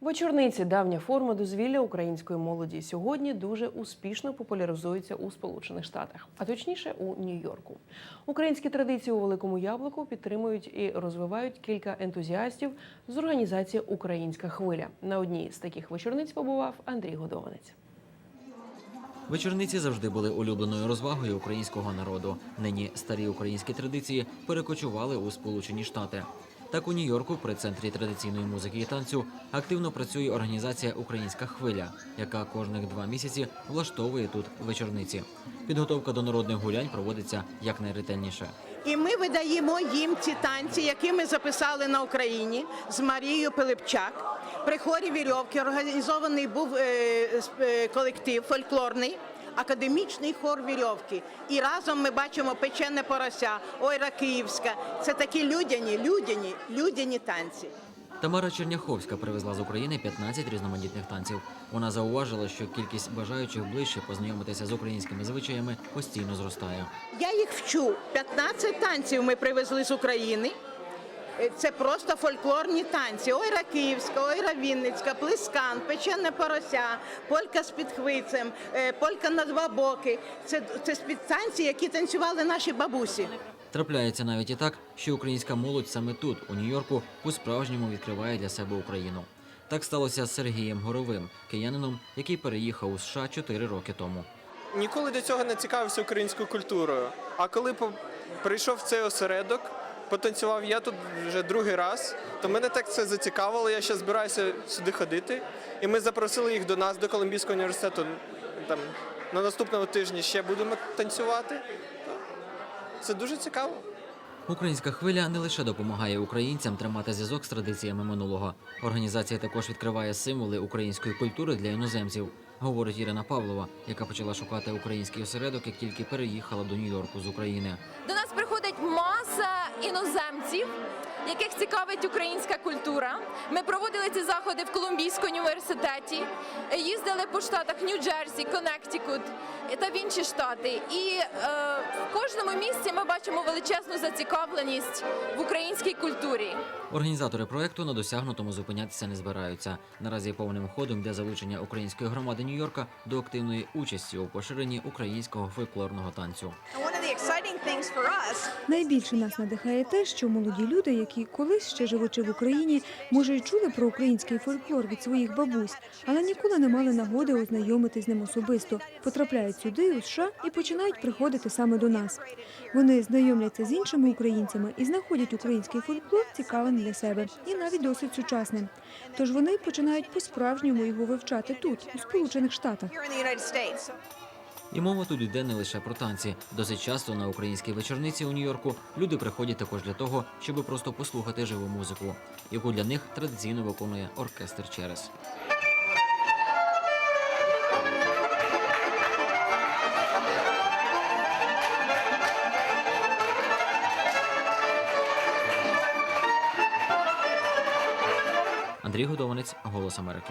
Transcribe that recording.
Вечорниці давня форма дозвілля української молоді сьогодні дуже успішно популяризується у Сполучених Штатах, а точніше у Нью-Йорку. Українські традиції у великому яблуку підтримують і розвивають кілька ентузіастів з організації Українська хвиля. На одній з таких вечорниць побував Андрій Годованець. Вечорниці завжди були улюбленою розвагою українського народу. Нині старі українські традиції перекочували у Сполучені Штати. Так у Нью-Йорку, при центрі традиційної музики і танцю, активно працює організація Українська хвиля, яка кожних два місяці влаштовує тут вечорниці. Підготовка до народних гулянь проводиться якнайретельніше. І ми видаємо їм ці танці, які ми записали на Україні з Марією Пилипчак. При хорі вірьовки організований був е, е, колектив фольклорний. Академічний хор вірьовки. І разом ми бачимо печене порося, ойра київська. Це такі людяні, людяні, людяні танці. Тамара Черняховська привезла з України 15 різноманітних танців. Вона зауважила, що кількість бажаючих ближче познайомитися з українськими звичаями постійно зростає. Я їх вчу. 15 танців ми привезли з України. Е, Це просто фольклорні танці. Ойра Київська, ойра Вінницька, плескан, печене порося, полька з підхвицем, е, полька на два боки. Це, це спідтанці, які танцювали наші бабусі. Трапляється навіть і так, що українська молодь саме тут, у Нью-Йорку, по-справжньому відкриває для себе Україну. Так сталося з Сергієм Горовим, киянином, який переїхав у США 4 роки тому. Ніколи до цього не цікавився українською культурою. А коли по- прийшов в цей осередок, потанцював я тут вже другий раз, то мене так це зацікавило. Я ще збираюся сюди ходити. І ми запросили їх до нас, до Колумбійського університету. Там на наступному тижні ще будемо танцювати. Це дуже цікаво. Українська хвиля не лише допомагає українцям тримати зв'язок з традиціями минулого. Організація також відкриває символи української культури для іноземців, говорить Ірина Павлова, яка почала шукати український осередок, як тільки переїхала до Нью-Йорку з України. Іноземців, яких цікавить українська культура. Ми проводили ці заходи в Колумбійському університеті, їздили по штатах Нью-Джерсі, Коннектикут та в інші штати. І е, в кожному місці ми бачимо величезну зацікавленість в українській культурі. Організатори проекту на досягнутому зупинятися не збираються. Наразі повним ходом йде залучення української громади Нью-Йорка до активної участі у поширенні українського фольклорного танцю. Найбільше нас надихає те, що молоді люди, які колись ще живучи в Україні, може й чули про український фольклор від своїх бабусь, але ніколи не мали нагоди ознайомитись з ним особисто, потрапляють сюди у США і починають приходити саме до нас. Вони знайомляться з іншими українцями і знаходять український фольклор цікавим для себе і навіть досить сучасним. Тож вони починають по-справжньому його вивчати тут, у Сполучених Штатах. І мова тут йде не лише про танці. Досить часто на українській вечорниці у Нью-Йорку люди приходять також для того, щоб просто послухати живу музику, яку для них традиційно виконує оркестр Через. Андрій Годованець, Голос Америки.